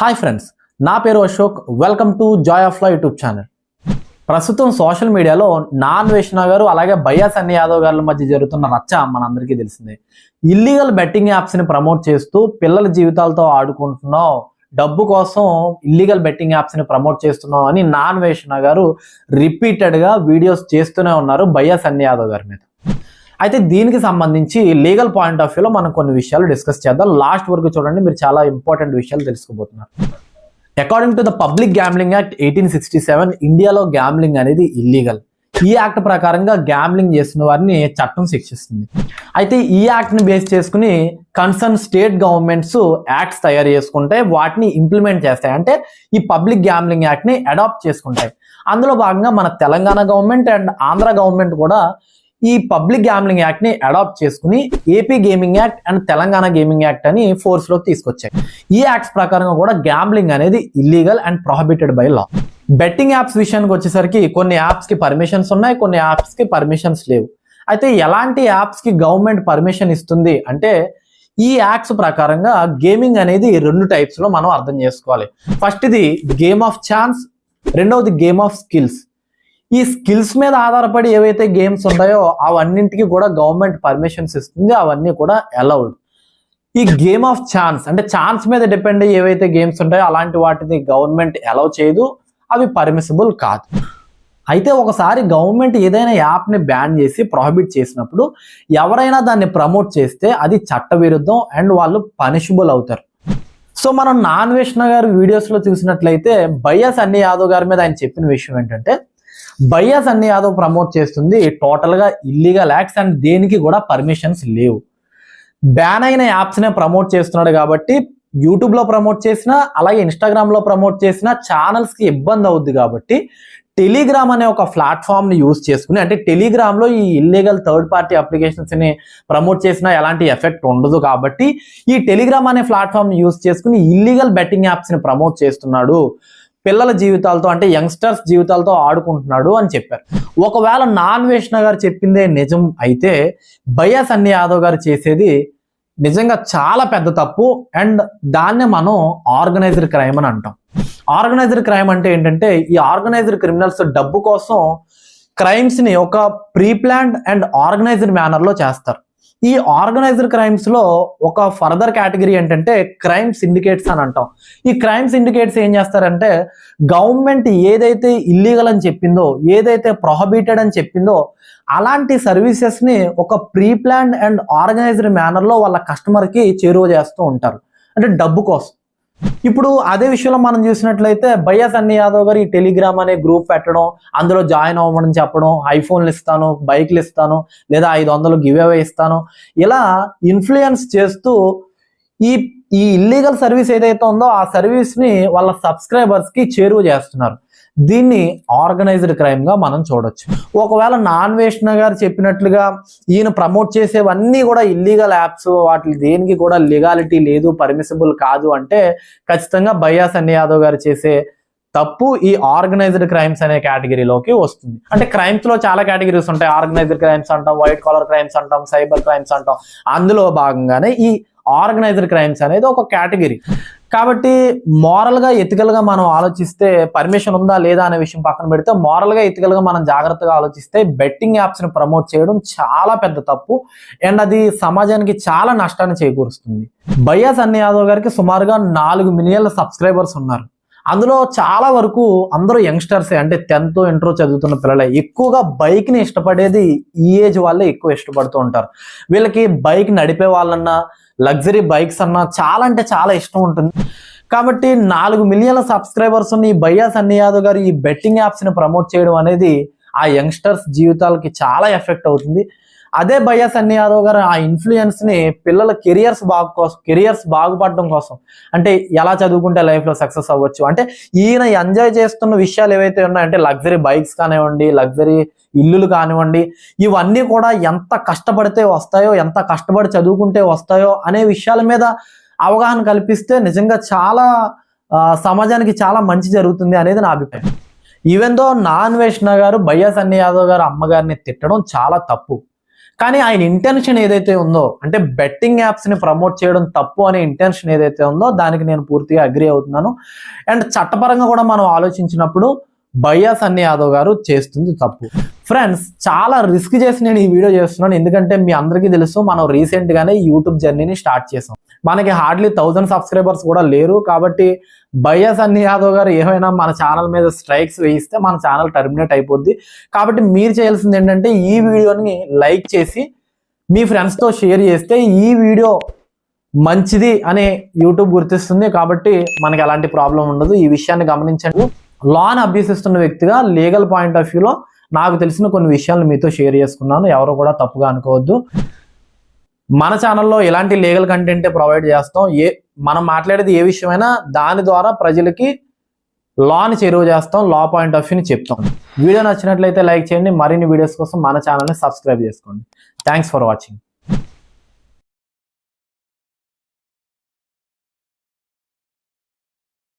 Hi friends నా పేరు Ashok. Welcome to joy of law YouTube channel ప్రస్తుతం social మీడియాలో నాన్ వేష్ణ గారు అలాగే బయ్యా సన్ని యాదవ్ గారి మధ్య జరుగుతున్న రచ్చ మనందరికీ తెలిసిందే. ఇల్లీగల్ బెట్టింగ్ యాప్స్ని ప్రమోట్ చేస్తూ పిల్లల జీవితాలతో ఆడుకుంటున్నాం డబ్బు కోసం ఇల్లీగల్ బెట్టింగ్ యాప్స్ని ప్రమోట్ చేస్తున్నాం అని నాన్ వేష్ణ గారు రిపీటెడ్గా వీడియోస్ చేస్తూనే ఉన్నారు బయ్యా సన్ని యాదవ్ గారి మీద. అయితే దీనికి సంబంధించి లీగల్ పాయింట్ ఆఫ్ వ్యూలో మనం కొన్ని విషయాలు డిస్కస్ చేద్దాం. లాస్ట్ వరకు చూడండి మీరు చాలా ఇంపార్టెంట్ విషయాలు తెలుసుకోబోతున్నారు. According to the public gambling act eighteen sixty seven ఇండియాలో గ్యామ్లింగ్ అనేది ఇల్లీగల్ ఈ యాక్ట్ ప్రకారంగా గ్యామ్లింగ్ చేసిన వారిని చట్టం శిక్షిస్తుంది. అయితే ఈ యాక్ట్ని బేస్ చేసుకుని కన్సర్న్ స్టేట్ గవర్నమెంట్స్ యాక్ట్స్ తయారు చేసుకుంటే వాటిని ఇంప్లిమెంట్ చేస్తాయి. అంటే ఈ పబ్లిక్ గ్యామ్లింగ్ యాక్ట్ని అడాప్ట్ చేసుకుంటాయి. అందులో భాగంగా మన Telangana government and Andhra government కూడా ఈ పబ్లిక్ గ్యామ్లింగ్ యాక్ట్ని అడాప్ట్ చేసుకుని AP gaming act and Telangana gaming act అని ఫోర్స్లోకి తీసుకొచ్చాయి. ఈ యాక్ట్స్ ప్రకారంగా కూడా గ్యాంబ్లింగ్ అనేది illegal and prohibited by law betting apps విషయానికి వచ్చేసరికి కొన్ని యాప్స్కి పర్మిషన్స్ ఉన్నాయి కొన్ని యాప్స్కి పర్మిషన్స్ లేవు. అయితే ఎలాంటి యాప్స్కి గవర్నమెంట్ పర్మిషన్ ఇస్తుంది అంటే ఈ యాక్ట్స్ ప్రకారంగా గేమింగ్ అనేది రెండు టైప్స్లో మనం అర్థం చేసుకోవాలి. ఫస్ట్ ఇది గేమ్ ఆఫ్ ఛాన్స్ రెండవది గేమ్ ఆఫ్ స్కిల్స్ ఈ స్కిల్స్ మీద ఆధారపడి ఏవైతే గేమ్స్ ఉంటాయో అవన్నింటికి కూడా గవర్నమెంట్ పర్మిషన్స్ ఇస్తుంది అవన్నీ కూడా అలౌడ్ ఈ గేమ్ ఆఫ్ ఛాన్స్ అంటే ఛాన్స్ మీద డిపెండ్ అయ్యి ఏవైతే గేమ్స్ ఉంటాయో అలాంటి వాటిని గవర్నమెంట్ అలౌ చేయదు అవి పర్మిసిబుల్ కాదు. అయితే ఒకసారి గవర్నమెంట్ ఏదైనా యాప్ని బ్యాన్ చేసి ప్రొహిబిట్ చేసినప్పుడు ఎవరైనా దాన్ని ప్రమోట్ చేస్తే అది చట్టవిరుద్ధం అండ్ వాళ్ళు పనిషబుల్ అవుతారు. సో మనం నాన్ వేష్ణ గారి వీడియోస్లో చూసినట్లయితే బయ్యాస్ అన్ని యాదవ్ గారి మీద ఆయన చెప్పిన విషయం ఏంటంటే బయ్యా అన్ని యాదవ్ ప్రమోట్ చేస్తుంది. టోటల్గా ఇల్లీగల్ యాక్ట్స్ అండ్ దేనికి కూడా పర్మిషన్స్ లేవు. బ్యాన్ అయిన యాప్స్నే ప్రమోట్ చేస్తున్నాడు కాబట్టి యూట్యూబ్లో ప్రమోట్ చేసినా అలాగే ఇన్స్టాగ్రామ్లో ప్రమోట్ చేసినా ఛానల్స్కి ఇబ్బంది అవుద్ది కాబట్టి టెలిగ్రామ్ అనే ఒక ప్లాట్ఫామ్ని యూజ్ చేసుకుని అంటే టెలిగ్రామ్లో ఈ ఇల్లీగల్ థర్డ్ పార్టీ అప్లికేషన్స్ని ప్రమోట్ చేసినా ఎలాంటి ఎఫెక్ట్ ఉండదు కాబట్టి ఈ టెలిగ్రామ్ అనే ప్లాట్ఫామ్ని యూజ్ చేసుకుని ఇల్లీగల్ బెట్టింగ్ యాప్స్ని ప్రమోట్ చేస్తున్నాడు. పిల్లల జీవితాలతో అంటే యంగ్స్టర్స్ జీవితాలతో ఆడుకుంటున్నాడు అని చెప్పారు. ఒకవేళ నాన్ వేష్ణ గారు చెప్పిందే నిజం అయితే భయా సన్ని యాదవ్ గారు చేసేది నిజంగా చాలా పెద్ద తప్పు. అండ్ దాన్నే మనం ఆర్గనైజ్డ్ క్రైమ్ అని అంటాం. ఆర్గనైజ్డ్ క్రైమ్ అంటే ఏంటంటే ఈ ఆర్గనైజ్డ్ క్రిమినల్స్ డబ్బు కోసం క్రైమ్స్ని ఒక ప్రీప్లాన్డ్ అండ్ ఆర్గనైజ్డ్ మేనర్లో చేస్తారు. ఈ ఆర్గనైజ్డ్ క్రైమ్స్లో ఒక ఫర్దర్ కేటగిరీ ఏంటంటే క్రైమ్ సిండికేట్స్ అని అంటాం. ఈ క్రైమ్ సిండికేట్స్ ఏం చేస్తారంటే గవర్నమెంట్ ఏదైతే ఇల్లీగల్ అని చెప్పిందో ఏదైతే ప్రొహబిటెడ్ అని చెప్పిందో అలాంటి సర్వీసెస్ని ఒక ప్రీ ప్లాన్డ్ అండ్ ఆర్గనైజ్డ్ మేనర్లో వాళ్ళ కస్టమర్కి చేరువ చేస్తూ ఉంటారు. అంటే డబ్బు కోసం. ఇప్పుడు అదే విషయంలో మనం చూసినట్లయితే బయ్యాస్ అన్ని యాదవ్ గారు ఈ టెలిగ్రామ్ అనే గ్రూప్ పెట్టడం అందులో జాయిన్ అవ్వమని చెప్పడం ఐఫోన్లు ఇస్తాను బైక్లు ఇస్తాను లేదా ఐదు వందలు గివ్ అవే ఇస్తాను ఇలా ఇన్ఫ్లుయెన్స్ చేస్తూ ఈ ఈ ఇల్లీగల్ సర్వీస్ ఏదైతే ఉందో ఆ సర్వీస్ని వాళ్ళ సబ్స్క్రైబర్స్కి చేరువ చేస్తున్నారు. దీన్ని ఆర్గనైజ్డ్ క్రైమ్గా మనం చూడొచ్చు. ఒకవేళ నాన్ వేష్ణ గారు చెప్పినట్లుగా ఈయన ప్రమోట్ చేసేవన్నీ కూడా ఇల్లీగల్ యాప్స్ వాటి దేనికి కూడా లీగాలిటీ లేదు పర్మిసిబుల్ కాదు అంటే ఖచ్చితంగా బయ్యా సన్ని యాదవ్ గారు చేసే తప్పు ఈ ఆర్గనైజ్డ్ క్రైమ్స్ అనే కేటగిరీలోకి వస్తుంది. అంటే క్రైమ్స్లో చాలా కేటగిరీస్ ఉంటాయి. ఆర్గనైజ్డ్ క్రైమ్స్ అంటాం వైట్ కాలర్ క్రైమ్స్ అంటాం సైబర్ క్రైమ్స్ అంటాం. అందులో భాగంగానే ఈ ఆర్గనైజ్డ్ క్రైమ్స్ అనేది ఒక కేటగిరీ. కాబట్టి మారల్గా ఎథికల్గా మనం ఆలోచిస్తే పర్మిషన్ ఉందా లేదా అనే విషయం పక్కన పెడితే మారల్గా ఎథికల్గా మనం జాగ్రత్తగా ఆలోచిస్తే బెట్టింగ్ యాప్స్ని ప్రమోట్ చేయడం చాలా పెద్ద తప్పు. అండ్ అది సమాజానికి చాలా నష్టాన్ని చేకూరుస్తుంది. బయ్యాస్ అన్ని యాదవ్ గారికి సుమారుగా నాలుగు మిలియన్ల సబ్స్క్రైబర్స్ ఉన్నారు. అందులో చాలా వరకు అందరూ యంగ్స్టర్సే అంటే టెన్త్ ఇంటర్ చదువుతున్న పిల్లలే. ఎక్కువగా బైక్ని ఇష్టపడేది ఈ ఏజ్ వాళ్ళే ఎక్కువ ఇష్టపడుతూ ఉంటారు. వీళ్ళకి బైక్ నడిపే వాళ్ళన్నా లగ్జరీ బైక్స్ అన్నా చాలా అంటే చాలా ఇష్టం ఉంటుంది. కాబట్టి నాలుగు మిలియన్ల సబ్స్క్రైబర్స్ ఉన్న ఈ బయ్యా అన్ని యాదవ్ గారు ఈ బెట్టింగ్ యాప్స్ని ప్రమోట్ చేయడం అనేది ఆ యంగ్స్టర్స్ జీవితాలకి చాలా ఎఫెక్ట్ అవుతుంది. అదే బయ్యా అన్ని యాదవ్ గారు ఆ ఇన్ఫ్లుయెన్స్ని పిల్లల కెరియర్స్ బాగు కోసం కెరియర్స్ బాగుపడడం కోసం. అంటే ఎలా చదువుకుంటే లైఫ్లో సక్సెస్ అవ్వచ్చు? అంటే ఈయన ఎంజాయ్ చేస్తున్న విషయాలు ఏవైతే ఉన్నాయంటే లగ్జరీ బైక్స్ కానివ్వండి లగ్జరీ ఇల్లులు కానివ్వండి ఇవన్నీ కూడా ఎంత కష్టపడితే వస్తాయో ఎంత కష్టపడి చదువుకుంటే వస్తాయో అనే విషయాల మీద అవగాహన కల్పిస్తే నిజంగా చాలా సమాజానికి చాలా మంచి జరుగుతుంది అనేది నా అభిప్రాయం. ఈవెన్ దో నాన్ వేష్ణ గారు బయ్యా సన్ని యాదవ్ గారు అమ్మగారిని తిట్టడం చాలా తప్పు. కానీ ఆయన ఇంటెన్షన్ ఏదైతే ఉందో అంటే బెట్టింగ్ యాప్స్ని ప్రమోట్ చేయడం తప్పు అనే ఇంటెన్షన్ ఏదైతే ఉందో దానికి నేను పూర్తిగా అగ్రి అవుతున్నాను. అండ్ చట్టపరంగా కూడా మనం ఆలోచించినప్పుడు బయ్యా సన్నీ యాదవ్ గారు చేస్తుంది తప్పు. ఫ్రెండ్స్ చాలా రిస్క్ చేసి నేను ఈ వీడియో చేస్తున్నాను. ఎందుకంటే మీ అందరికీ తెలుసు మనం రీసెంట్గానే యూట్యూబ్ జర్నీని స్టార్ట్ చేసాం. మనకి హార్డ్లీ థౌజండ్ సబ్స్క్రైబర్స్ కూడా లేరు కాబట్టి బయ్యా సన్నీ యాదవ్ గారు ఏమైనా మన ఛానల్ మీద స్ట్రైక్స్ వేయిస్తే మన ఛానల్ టర్మినేట్ అయిపోద్ది. కాబట్టి మీరు చేయాల్సింది ఏంటంటే ఈ వీడియోని లైక్ చేసి మీ ఫ్రెండ్స్తో షేర్ చేస్తే ఈ వీడియో మంచిది అని యూట్యూబ్ గుర్తిస్తుంది. కాబట్టి మనకి ఎలాంటి ప్రాబ్లం ఉండదు. ఈ విషయాన్ని గమనించండి. లాన్ అభ్యసిస్తున్న వ్యక్తిగా లీగల్ పాయింట్ ఆఫ్ వ్యూలో నాకు తెలిసిన కొన్ని విషయాలు మీతో షేర్ చేసుకున్నాను. ఎవరు కూడా తప్పుగా అనుకోవద్దు. మన ఛానల్లో ఎలాంటి లీగల్ కంటెంట్ ప్రొవైడ్ చేస్తాం ఏ మనం మాట్లాడేది ఏ విషయమైనా దాని ద్వారా ప్రజలకి లాని చేరువ చేస్తాం లా పాయింట్ ఆఫ్ వ్యూని చెప్తాం. వీడియో నచ్చినట్లయితే లైక్ చేయండి మరిన్ని వీడియోస్ కోసం మన ఛానల్ని సబ్స్క్రైబ్ చేసుకోండి. Thanks for watching